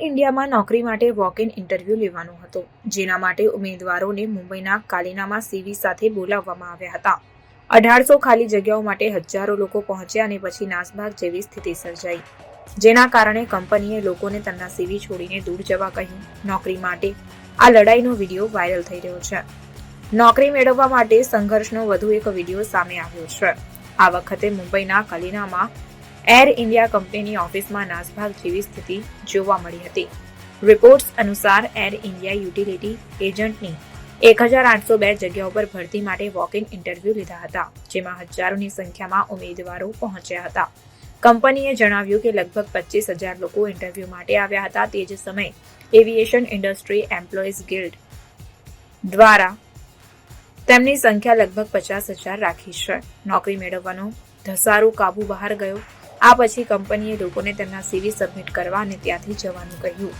ઇન્ડિયામાં નોકરી માટે વોક ઇન ઇન્ટરવ્યૂ લેવાનો હતો. જેના માટે ઉમેદવારોને મુંબઈના કાલિનામાં સીવી સાથે બોલાવવામાં આવ્યા હતા. અઢારસો ખાલી જગ્યાઓ માટે હજારો લોકો પહોંચ્યા અને પછી નાસભાગ જેવી સ્થિતિ સર્જાઈ. જેના કારણે કંપનીએ લોકોને તેમના સીવી છોડીને દૂર જવા કહ્યું. નોકરી માટે આ લડાઈનો વીડિયો વાયરલ થઈ રહ્યો છે. નોકરી મેળવવા માટે સંઘર્ષનો વધુ એક વીડિયો સામે આવ્યો છે. આ વખતે મુંબઈના કલીનામાં એર ઇન્ડિયા કંપનીની ઓફિસમાં નાસભાગ જેવી સ્થિતિ જોવા મળી હતી. રિપોર્ટ્સ અનુસાર એર ઇન્ડિયા યુટિલિટી એજન્ટની એક હજાર આઠસો બે જગ્યાઓ પર ભરતી માટે વોક ઇન ઇન્ટરવ્યૂ લીધા હતા, જેમાં હજારોની સંખ્યામાં ઉમેદવારો પહોંચ્યા હતા. કંપનીએ જણાવ્યું કે લગભગ પચીસ હજાર લોકો ઇન્ટરવ્યૂ માટે આવ્યા હતા તે જ સમયે એવિએશન ઇન્ડસ્ટ્રી એમ્પ્લોઈઝ ગિલ્ડ દ્વારા તેમની સંખ્યા લગભગ પચાસ હજાર રાખી છે. નોકરી મેળવવાનો ધસારો કાબુ બહાર ગયો આ પછી કંપનીએ લોકોને તેમના સીવી સબમિટ કરવા અને ત્યાંથી જવાનું કહ્યું.